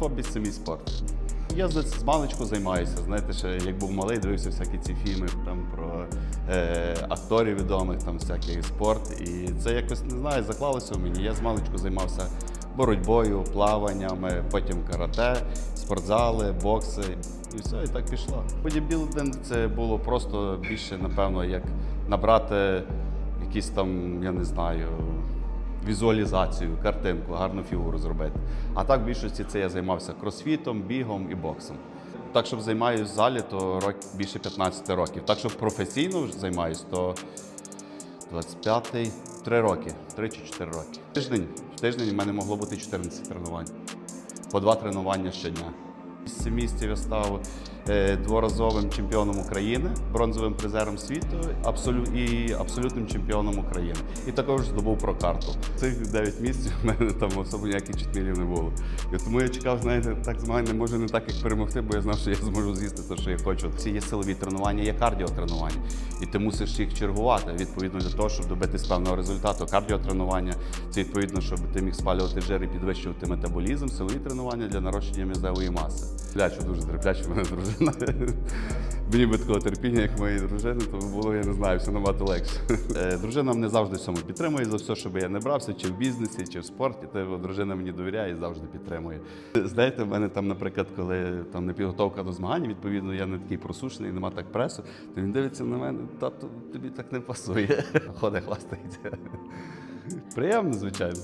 хобі це мій спорт. Я з, маличку займаюся. Знаєте, ще як був малий, дивився всякі ці фільми там про е, акторів відомих, там всякий спорт. І це якось не знаю, заклалося у мені. Я з маличку займався боротьбою, плаванням, е, потім карате, спортзали, бокси. І все, і так пішло. Бодібілдинг це було просто більше, напевно, як набрати якісь там, я не знаю, візуалізацію, картинку, гарну фігуру зробити. А так в більшості це я займався кросфітом, бігом і боксом. Так, щоб займаюся в залі, то рок, більше 15 років. Так, щоб професійно займаюся, то 25-й, 3 роки, 3 чи 4 роки. Тиждень. В тиждень в мене могло бути 14 тренувань. По два тренування щодня. З семи місяців я став дворазовим чемпіоном України, бронзовим призером світу і абсолютним чемпіоном України. І також здобув про карту. Цих 9 місяців в мене там особо ніяких читмілів не було. І тому я чекав, знаєте, так змагання може не так, як перемогти, бо я знав, що я зможу з'їсти те, що я хочу. Ці є силові тренування, є кардіотренування. І ти мусиш їх чергувати відповідно для того, щоб добитись певного результату. Кардіотренування це відповідно, щоб ти міг спалювати жир і підвищувати метаболізм, силові тренування для нарощення м'язевої маси. Терплячу, дуже терплячу мене дружина. Мені би такого терпіння, як моєї дружини, то було, я не знаю, все набагато легше. Е, Дружина мене завжди в цьому підтримує за все, щоб я не брався, чи в бізнесі, чи в спорті. То дружина мені довіряє і завжди підтримує. Знаєте, в мене там, наприклад, коли там не підготовка до змагань, відповідно, я не такий просушений, нема так пресу, то він дивиться на мене, тато, тобі так не пасує. Ходить, хвастається. Приємно, звичайно.